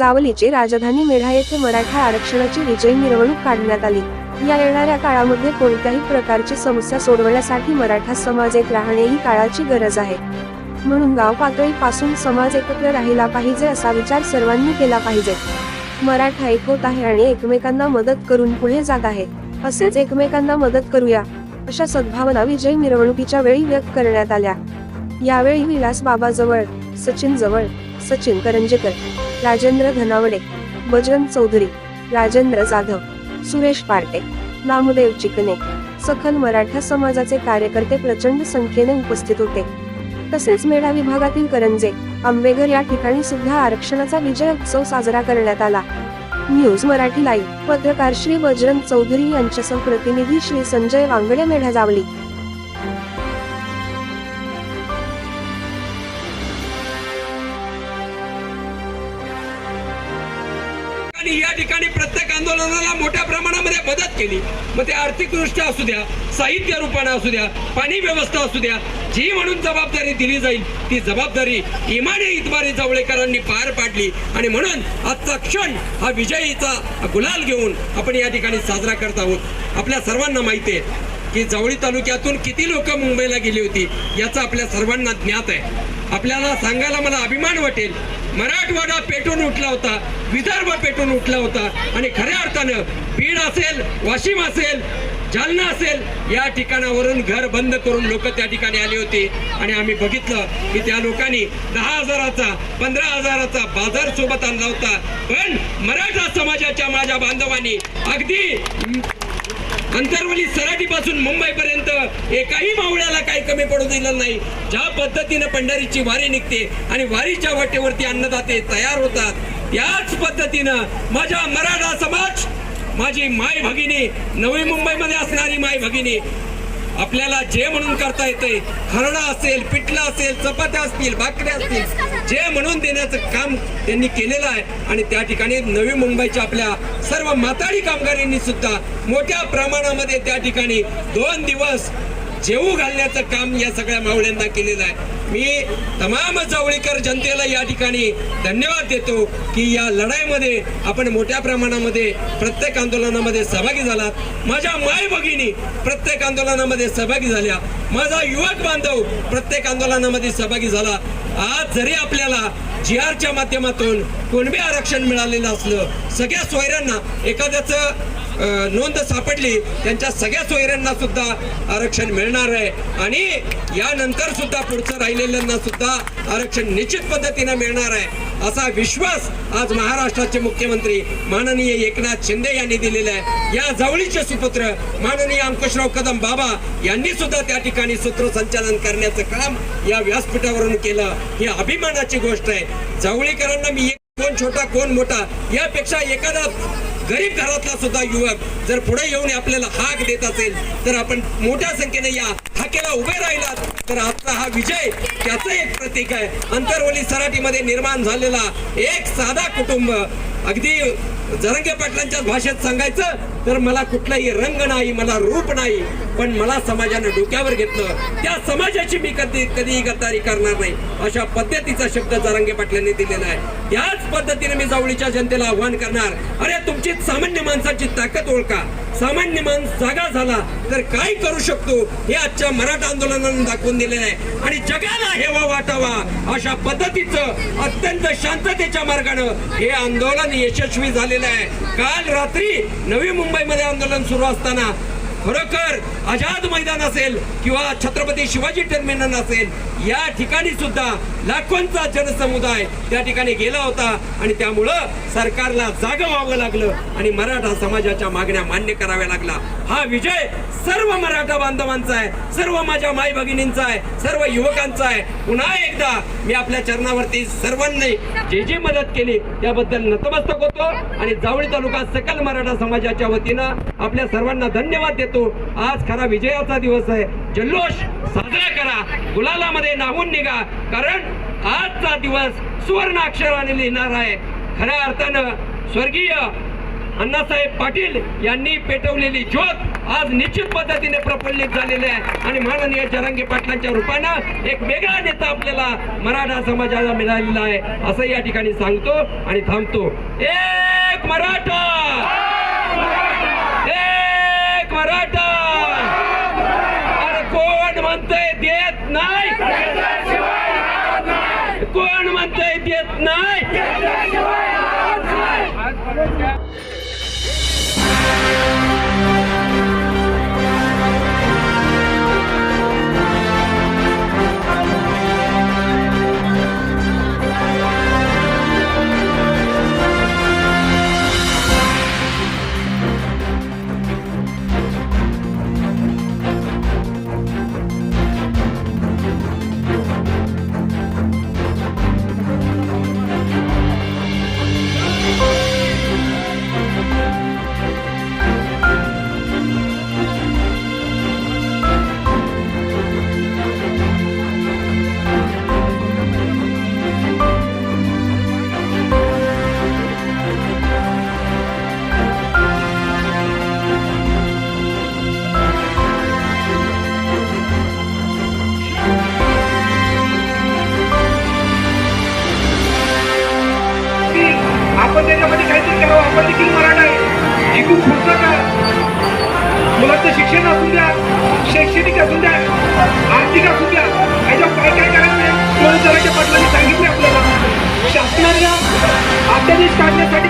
जावलीची राजधानी मेढा येथे मराठा आरक्षणाची विजयी मिरवणूक काढण्यात आली. या येणाऱ्या काळामध्ये कोणत्याही प्रकारची समस्या सोडवण्यासाठी मराठा समाज एक राहणे ही काळाची गरज आहे. म्हणून गाव पातळीपासून समाज एकत्र राहिला पाहिजे असा विचार सर्वांनी केला पाहिजे. मराठा एक होत आहे आणि एकमेकांना मदत करून पुढे जात आहे. असेच एकमेकांना मदत करूया अशा सद्भावना विजय मिरवणुकीच्या वेळी व्यक्त करण्यात आल्या. यावेळी विलास बाबा जवळ सचिन जवळ सचिन करंजेकर राजेंद्र धनावडे बजरंग चौधरी राजेंद्र जाधव सुरेश पार्टे नामदेव चिकणे सखल मराठा समाजाचे कार्यकर्ते प्रचंड संख्येने उपस्थित होते. तसेच मेढा विभागातील करंजे आंबेघर या ठिकाणी सुद्धा आरक्षणाचा विजय उत्सव साजरा करण्यात आला. न्यूज मराठी लाईव्ह पत्रकार श्री बजरंग चौधरी यांच्यासह प्रतिनिधी श्री संजय वांगडे मेढा जावली. आणि या ठिकाणी प्रत्येक आंदोलनाला मोठ्या प्रमाणामध्ये मदत केली. मग ते आर्थिकदृष्ट्या असू द्या साहित्य रूपाने असू द्या पाणी व्यवस्था असू द्या जी म्हणून जबाबदारी दिली जाईल ती जबाबदारी इमाने इतबारी जावळेकरांनी पार पाडली. आणि म्हणून आजचा क्षण हा विजयीचा गुलाल घेऊन आपण या ठिकाणी साजरा करत आहोत. आपल्या सर्वांना माहिती आहे की जवळी तालुक्यातून किती लोक मुंबईला गेली होती याचा आपल्या सर्वांना ज्ञात आहे. आपल्याला सांगायला मला अभिमान वाटेल मराठवाडा पेटून उठला होता विदर्भ पेटून उठला होता. आणि खऱ्या अर्थानं बीड असेल वाशिम असेल जालना असेल या ठिकाणावरून घर बंद करून लोक त्या ठिकाणी आले होते. आणि आम्ही बघितलं की त्या लोकांनी दहा हजाराचा पंधरा हजाराचा बाजार सोबत आणला होता. पण मराठा समाजाच्या माझ्या बांधवांनी अगदी अंतरवली सराटीपासून मुंबईपर्यंत एकाही मावळ्याला काही कमी पडू दिलं नाही. ज्या पद्धतीनं पंढरीची वारी निघते आणि वारीच्या वाटेवरती अन्नदाते तयार होतात याच पद्धतीनं माझ्या मराठा समाज माझी माय भगिनी नवी मुंबईमध्ये असणारी माय भगिनी आपल्याला जे म्हणून करता येते खरडा असेल पिठला असेल चपात्या असतील भाकऱ्या असतील जे म्हणून देण्याचं काम त्यांनी केलेलं आहे. आणि त्या ठिकाणी नवी मुंबईच्या आपल्या सर्व माताडी कामगारांनी सुद्धा मोठ्या प्रमाणामध्ये त्या ठिकाणी दोन दिवस जेवू घालण्याचं काम या सगळ्या मावळ्यांना केलेलं आहे. मी तमाम जावळीकर जनतेला या ठिकाणी धन्यवाद देतो की या लढाईमध्ये आपण मोठ्या प्रमाणामध्ये प्रत्येक आंदोलनामध्ये सहभागी झालात. माझ्या माय भगिनी प्रत्येक आंदोलनामध्ये सहभागी झाल्या. माझा युवक बांधव प्रत्येक आंदोलनामध्ये सहभागी झाला. आज जरी आपल्याला जी आरच्या माध्यमातून कोणबी आरक्षण मिळालेलं असलं सगळ्या सोयऱ्यांना एखाद्याचं नोंद सापडली त्यांच्या सगळ्या सोयऱ्यांना सुद्धा आरक्षण मिळणार आहे. आणि यानंतर सुद्धा पुढचं राहिलेल्यांना सुद्धा आरक्षण निश्चित पद्धतीनं मिळणार आहे असा विश्वास आज महाराष्ट्राचे मुख्यमंत्री माननीय एकनाथ शिंदे यांनी दिलेला आहे. या जवळीचे सुपुत्र माननीय अंकुशराव कदम बाबा यांनी सुद्धा त्या ठिकाणी सूत्रसंचालन करण्याचं काम या व्यासपीठावरून केलं. ही अभिमानाची गोष्ट आहे. जवळीकरांना मी कोण छोटा कोण मोठा यापेक्षा एखादा गरीब घरातला सुद्धा युवक जर पुढे येऊन आपल्याला हाक देत असेल तर आपण मोठ्या संख्येने या हाकेला उभे राहिलात. तर आजचा हा विजय त्याचं एक प्रतीक आहे. अंतरवली सराटीमध्ये निर्माण झालेला एक साधा कुटुंब अगदी जरंगे पाटलांच्या भाषेत सांगायचं तर मला कुठलाही रंग नाही मला रूप नाही पण मला समाजानं डोक्यावर घेतलं. त्या समाजाची मी कधी कधीही गद्दारी करणार नाही. अशा पद्धतीचा शब्द जरंगे पाटलांनी दिलेला आहे. याच पद्धतीने मी जावळीच्या जनतेला आव्हान करणार. अरे तुमची सामान्य माणसाची ताकद ओळखा. सामान्य माणूस जागा झाला तर काय करू शकतो? हे आजच्या मराठा आंदोलनानं दाखवून दिलेलं आहे. आणि जगाला हेवा वाटावा. अशा पद्धतीचं अत्यंत शांततेच्या मार्गानं हे आंदोलन यशस्वी झालेलं आहे. काल रात्री नवी मुंबईमध्ये आंदोलन सुरू असताना खरोखर आझाद मैदान असेल किंवा छत्रपती शिवाजी टर्मिनल असेल या ठिकाणी सुद्धा लाखोंचा जनसमुदाय त्या ठिकाणी गेला होता आणि त्यामुळं सरकारला जाग व्हावं लागलं आणि मराठा समाजाच्या मागण्या मान्य कराव्या लागला हा विजय सर्व मराठा बांधवांचा आहे सर्व माझ्या माई भगिनींचा आहे सर्व युवकांचा आहे. पुन्हा एकदा मी आपल्या चरणावरती सर्वांनी जे जे मदत केली त्याबद्दल नतमस्तक होतो आणि जावळी तालुका सकल मराठा समाजाच्या वतीनं आपल्या सर्वांना धन्यवाद देतो. येतो आज खरा विजयाचा दिवस आहे. जल्लोष साजरा करा. गुलालामध्ये नाहून निघा. कारण आजचा दिवस सुवर्ण अक्षराने लिहिणार आहे. खऱ्या अर्थानं स्वर्गीय अण्णासाहेब पाटील यांनी पेटवलेली ज्योत आज निश्चित पद्धतीने प्रफुल्लित झालेली आहे. आणि माननीय जरांगे पाटलांच्या रूपानं एक वेगळा नेता आपल्याला मराठा समाजाला मिळालेला आहे. असं या ठिकाणी सांगतो आणि थांबतो. एक मराठा एक मराठा अरे कोण म्हणतंय देत नाही कोण म्हणतंय देत नाही मुलाचं शिक्षण असू द्या शैक्षणिक असू द्या आर्थिक असू द्या याच्यावर काय काय करायचं म्हणून पाटलांनी सांगितले आपल्याला. शासनाच्या अध्यादेश काढण्यासाठी